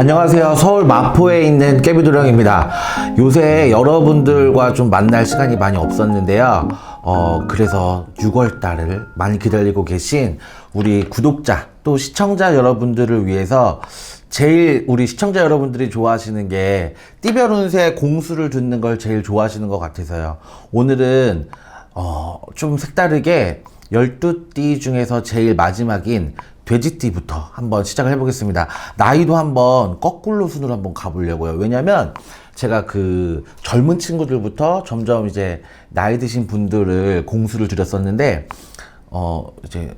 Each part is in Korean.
안녕하세요. 서울 마포에 있는 깨비도령입니다. 요새 여러분들과 좀 만날 시간이 많이 없었는데요. 어, 그래서 6월 달을 많이 기다리고 계신 우리 구독자 또 시청자 여러분들을 위해서 제일 우리 시청자 여러분들이 좋아하시는 게 띠별 운세 공수를 듣는 걸 제일 좋아하시는 것 같아서요. 오늘은 어, 좀 색다르게 12띠 중에서 제일 마지막인 돼지띠부터 한번 시작을 해보겠습니다. 나이도 한번 거꾸로 순으로 한번 가보려고요. 왜냐면 제가 그 젊은 친구들부터 점점 이제 나이 드신 분들을 공수를 드렸었는데, 어, 이제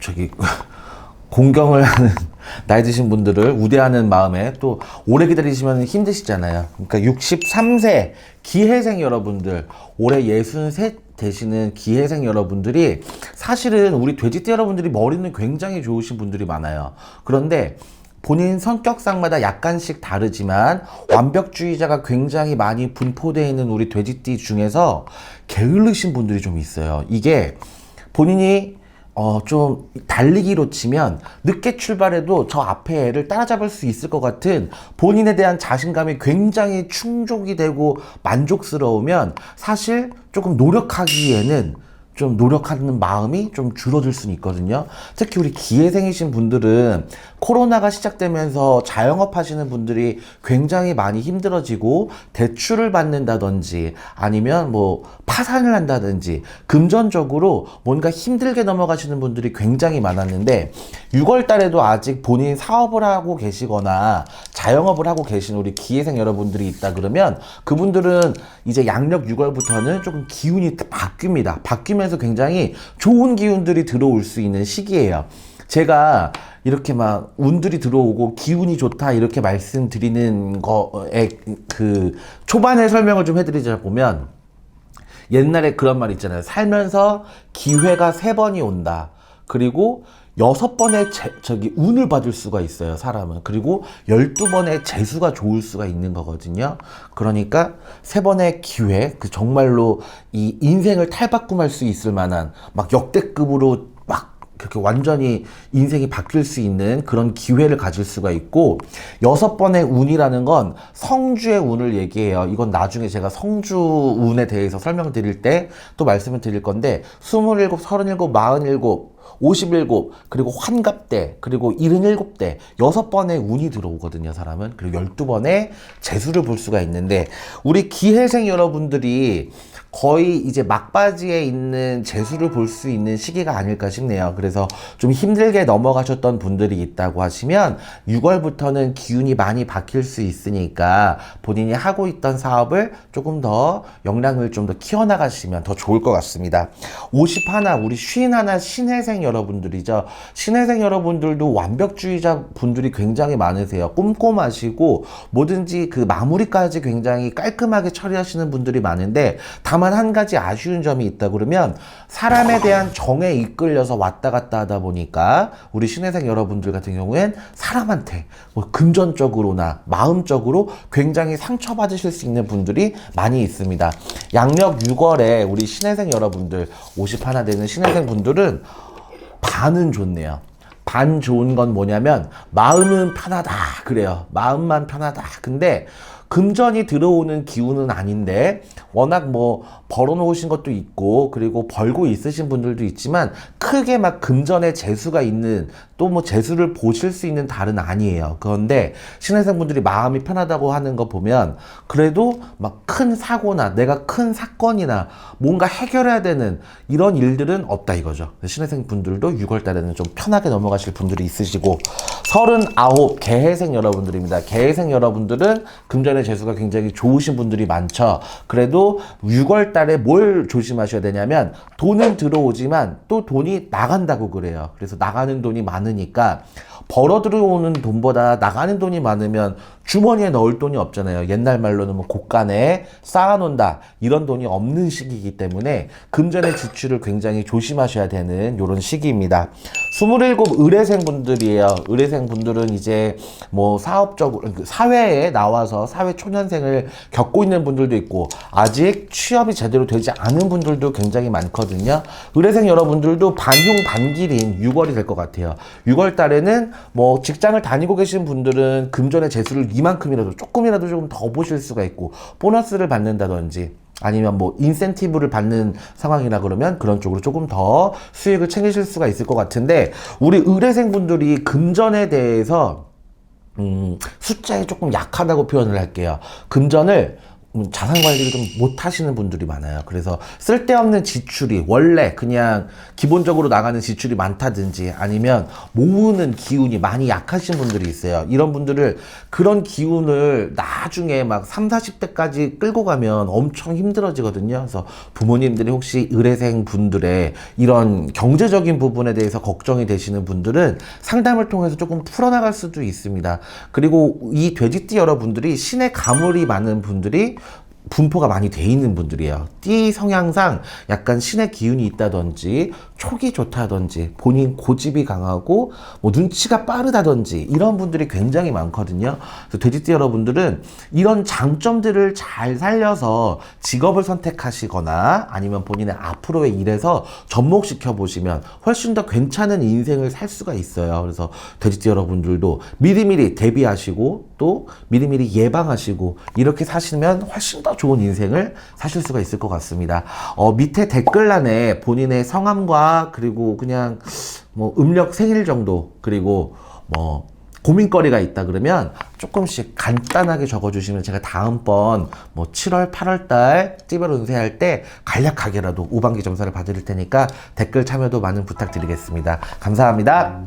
저기 공경을 하는 나이 드신 분들을 우대하는 마음에 또 오래 기다리시면 힘드시잖아요. 그러니까 63세 기회생 여러분들, 올해 63 되시는 기회생 여러분들이 사실은 우리 돼지띠 여러분들이 머리는 굉장히 좋으신 분들이 많아요. 그런데 본인 성격상마다 약간씩 다르지만 완벽주의자가 굉장히 많이 분포되어 있는 우리 돼지띠 중에서 게을르신 분들이 좀 있어요. 이게 본인이 어, 좀 달리기로 치면 늦게 출발해도 저 앞에 애를 따라잡을 수 있을 것 같은 본인에 대한 자신감이 굉장히 충족이 되고 만족스러우면 사실 조금 노력하기에는 좀 노력하는 마음이 좀 줄어들 수는 있거든요. 특히 우리 기회생이신 분들은 코로나가 시작되면서 자영업 하시는 분들이 굉장히 많이 힘들어지고 대출을 받는다든지 아니면 뭐 파산을 한다든지 금전적으로 뭔가 힘들게 넘어가시는 분들이 굉장히 많았는데 6월 달에도 아직 본인 사업을 하고 계시거나 자영업을 하고 계신 우리 기회생 여러분들이 있다 그러면 그분들은 이제 양력 6월부터는 조금 기운이 바뀝니다. 바뀌면서 굉장히 좋은 기운들이 들어올 수 있는 시기예요. 제가 이렇게 막 운들이 들어오고 기운이 좋다 이렇게 말씀드리는 거에 그 초반에 설명을 좀 해드리자 보면 옛날에 그런 말 있잖아요. 살면서 기회가 세 번이 온다. 그리고 여섯 번의 재- 저기 운을 받을 수가 있어요, 사람은. 그리고 열두 번의 재수가 좋을 수가 있는 거거든요. 그러니까 세 번의 기회, 그 정말로 이 인생을 탈바꿈할 수 있을 만한 막 역대급으로 막 그렇게 완전히 인생이 바뀔 수 있는 그런 기회를 가질 수가 있고 여섯 번의 운이라는 건 성주의 운을 얘기해요. 이건 나중에 제가 성주 운에 대해서 설명을 드릴 때 또 말씀을 드릴 건데 스물일곱, 서른일곱, 마흔일곱 57, 그리고 환갑대, 그리고 77대, 여섯 번의 운이 들어오거든요, 사람은. 그리고 12번의 재수를 볼 수가 있는데, 우리 기회생 여러분들이 거의 이제 막바지에 있는 재수를 볼 수 있는 시기가 아닐까 싶네요. 그래서 좀 힘들게 넘어가셨던 분들이 있다고 하시면 6월부터는 기운이 많이 바뀔 수 있으니까 본인이 하고 있던 사업을 조금 더 역량을 좀 더 키워나가시면 더 좋을 것 같습니다. 51, 우리 51 신 혜생 여러분들이죠. 신혜생 여러분들도 완벽주의자 분들이 굉장히 많으세요. 꼼꼼하시고 뭐든지 그 마무리까지 굉장히 깔끔하게 처리하시는 분들이 많은데 다만 한 가지 아쉬운 점이 있다 그러면 사람에 대한 정에 이끌려서 왔다 갔다 하다 보니까 우리 신혜생 여러분들 같은 경우엔 사람한테 뭐 금전적으로나 마음적으로 굉장히 상처받으실 수 있는 분들이 많이 있습니다. 양력 6월에 우리 신혜생 여러분들 51 되는 신혜생 분들은 반은 좋네요. 반 좋은 건 뭐냐면 마음은 편하다 그래요. 마음만 편하다. 근데 금전이 들어오는 기운은 아닌데 워낙 뭐 벌어놓으신 것도 있고 그리고 벌고 있으신 분들도 있지만 크게 막 금전의 재수가 있는 또 뭐 재수를 보실 수 있는 달은 아니에요. 그런데 신혜생 분들이 마음이 편하다고 하는 거 보면 그래도 막 큰 사고나 내가 큰 사건이나 뭔가 해결해야 되는 이런 일들은 없다 이거죠. 신혜생 분들도 6월 달에는 좀 편하게 넘어가실 분들이 있으시고 39 개해생 여러분들입니다. 개해생 여러분들은 금전의 재수가 굉장히 좋으신 분들이 많죠. 그래도 6월 달에 뭘 조심하셔야 되냐면 돈은 들어오지만 또 돈이 나간다고 그래요. 그래서 나가는 돈이 많으니까 벌어 들어오는 돈보다 나가는 돈이 많으면 주머니에 넣을 돈이 없잖아요. 옛날 말로는 뭐 곳간에 쌓아놓는다 이런 돈이 없는 시기이기 때문에 금전의 지출을 굉장히 조심하셔야 되는 이런 시기입니다. 27 의뢰생 분들이에요. 의뢰생 분들은 이제 뭐 사업적으로 그 사회에 나와서 사회 초년생을 겪고 있는 분들도 있고 아직 취업이 제대로 되지 않은 분들도 굉장히 많거든요. 의뢰생 여러분들도 반흉 반길인 6월이 될 것 같아요. 6월 달에는 뭐 직장을 다니고 계신 분들은 금전의 재수를 이만큼이라도 조금이라도 조금 더 보실 수가 있고 보너스를 받는다든지 아니면 뭐 인센티브를 받는 상황이라 그러면 그런 쪽으로 조금 더 수익을 챙기실 수가 있을 것 같은데 우리 의뢰생 분들이 금전에 대해서 음, 숫자에 조금 약하다고 표현을 할게요. 금전을 음, 자산 관리를 좀 못 하시는 분들이 많아요. 그래서 쓸데없는 지출이 원래 그냥 기본적으로 나가는 지출이 많다든지 아니면 모으는 기운이 많이 약하신 분들이 있어요. 이런 분들을 그런 기운을 나중에 막 3, 40대까지 끌고 가면 엄청 힘들어지거든요. 그래서 부모님들이 혹시 의뢰생 분들의 이런 경제적인 부분에 대해서 걱정이 되시는 분들은 상담을 통해서 조금 풀어나갈 수도 있습니다. 그리고 이 돼지띠 여러분들이 신의 가물이 많은 분들이 분포가 많이 돼 있는 분들이에요. 띠 성향상 약간 신의 기운이 있다든지 촉이 좋다든지 본인 고집이 강하고 뭐 눈치가 빠르다든지 이런 분들이 굉장히 많거든요. 그래서 돼지띠 여러분들은 이런 장점들을 잘 살려서 직업을 선택하시거나 아니면 본인의 앞으로의 일에서 접목시켜 보시면 훨씬 더 괜찮은 인생을 살 수가 있어요. 그래서 돼지띠 여러분들도 미리미리 대비하시고 또 미리미리 예방하시고 이렇게 사시면 훨씬 더 좋은 인생을 사실 수가 있을 것 같습니다. 어, 밑에 댓글란에 본인의 성함과 그리고 그냥 뭐 음력 생일 정도 그리고 뭐 고민거리가 있다 그러면 조금씩 간단하게 적어주시면 제가 다음번 뭐 7월, 8월 달 띠별 운세할 때 간략하게라도 우방기 점사를 봐드릴 테니까 댓글 참여도 많은 부탁드리겠습니다. 감사합니다.